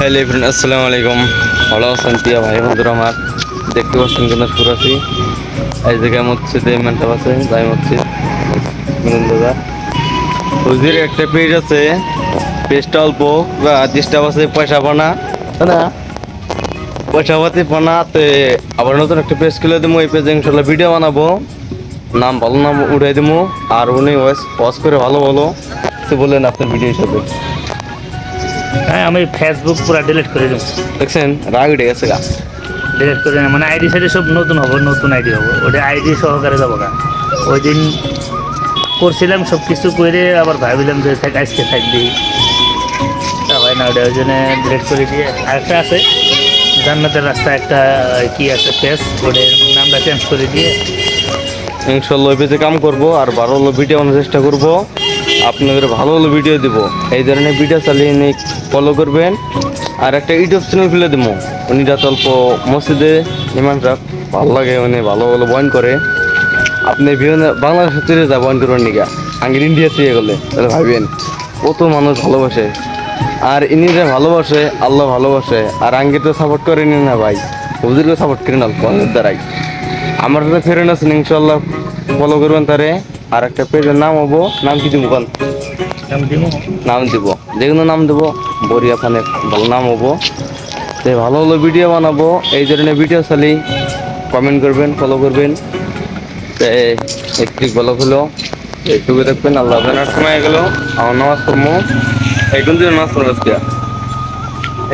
Hello friend আসসালামু আলাইকুম। ভালো আছেন প্রিয় ভাই, বন্ধুরা আমার। দেখতে পাচ্ছেন কেন সুরাছি এই জায়গায় মসজিদে মেন্টাপ আছে যাই মসজিদ। দাদা। হুজির, একটা পেজ আছে। পেজটা অল্প ডিস্টার্ব আছে, পয়সা পানা। তাই না? পয়সা পাতি পানা তে আবার নতুন একটা পেজ খুলে দেবো এই পেজে ইনশাল্লাহ ভিডিও বানাবো। নাম ভালো নাম উঠাই দেবো আর উনি ওয়াশ ওয়াশ করে ভালো ভালো। তো বললেন আপনার ভিডিও হিসাবে। হ্যাঁ আমি ফেসবুক পুরো ডিলিট করে দেবো দেখছেন রাগ উঠে গেছে গা। ডিলিট করে। মানে আইডি সাইডি সব নতুন হবে নতুন আইডি হবে। ওটা আইডি সহকারে যাব গা। ওই দিন করছিলাম সব কিছু করে আবার ভাবিলাম যে থাক আজকে থাকবি তা হয় না ওটা ওই জন্য ডিলিট করে দিয়ে আরেকটা আছে। জান্নাতের রাস্তা একটা কি আছে পেজ ওটার নামটা চেঞ্জ করে দিয়ে ইনশাল্লাহ পেজে কাম করব আর ভালো ভালো ভিডিও বানানোর চেষ্টা করব। আপনাদের ভালো ভালো ভিডিও দিব। এই ধরনের ভিডিও চালিয়ে নিয়ে ফলো করবেন। আর একটা ইউটিউব চ্যানেল খুলে দেবো। উনি যত অল্প মসজিদে সাহেব ভালো লাগে মানে ভালো ভালো বয়ন করে। আপনি বিভিন্ন বাংলাদেশের তুলে যা বয়ন করবেন নিকা? আঙ্গির ইন্ডিয়া থেকে গেলে, তাহলে ভাববেন কত মানুষ ভালোবাসে। আর ইনি ইনিরা ভালোবাসে, আল্লাহ ভালোবাসে। আর আঙ্গির তো সাপোর্ট করেনি না ভাই। হুজুরকে সাপোর্ট করেন অল্প দ্বারাই। আমার তো ফেরেন আছেন ইনশাল্লাহ ফলো করবেন তারে। আর একটা পেজের নাম হব নাম কি দিব নাম দিব। যে কোনো নাম দেবো। বরিয়া ফানে ভালো নাম হব। তো ভালো ভালো ভিডিও বানাবো এই ধরনের ভিডিও চালি কমেন্ট করবেন ফলো করবেন। একটু ভালো হলো। একটুকু দেখবেন আল্লাহ আপনার সময় গেল। আমার নামাজ পড়ব একদিন দিন নামাজ পড়ব আজকে?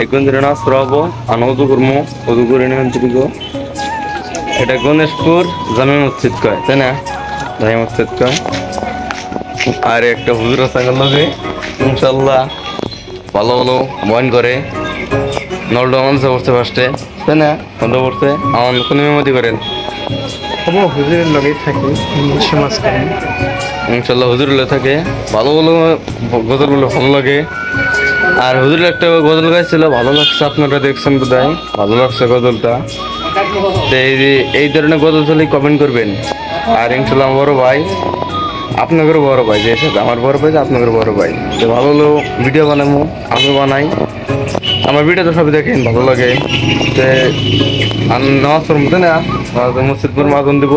একদিন দিন নামাজ পড়াবো আর উদু করব উদু করে নেবেন এটা গণেশপুর জামে মসজিদ কয় তাই না? কয় আর একটা হুজুর সাইকেল লাগে। ইনশাল্লাহ ভালো ভালো বয়ন করে। নলডো মানুষে পড়ছে ফার্স্টে তাই না? নলডো পড়ছে। আমার কোন মেমতি করেন? হব হুজুরের লগেই থাকি সমাজ করেন ইনশাল্লাহ হুজুরগুলো থাকে। ভালো ভালো গজলগুলো ভালো লাগে। আর হুজুরের একটা গজল গাইছিল ভালো লাগছে আপনারা দেখছেন বোধ ভালো লাগছে গজলটা। তো এই এই ধরনের গজল চলে কমেন্ট করবেন। আর আমার বড় ভাই, আপনাদেরও বড় ভাই, যে আমার বড় ভাই আপনাদের বড় ভাই। যে ভালো হলো ভিডিও বানাবো আমি বানাই। আমার ভিডিও তো সবই দেখেন, ভালো লাগে। যে আমি নামাজ পড়ব তাই না মসজিদপুর মসজিদ পর মাজন দিব।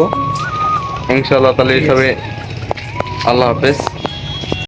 ইনশাল্লাহ তাহলে সবে আল্লাহ হাফেজ।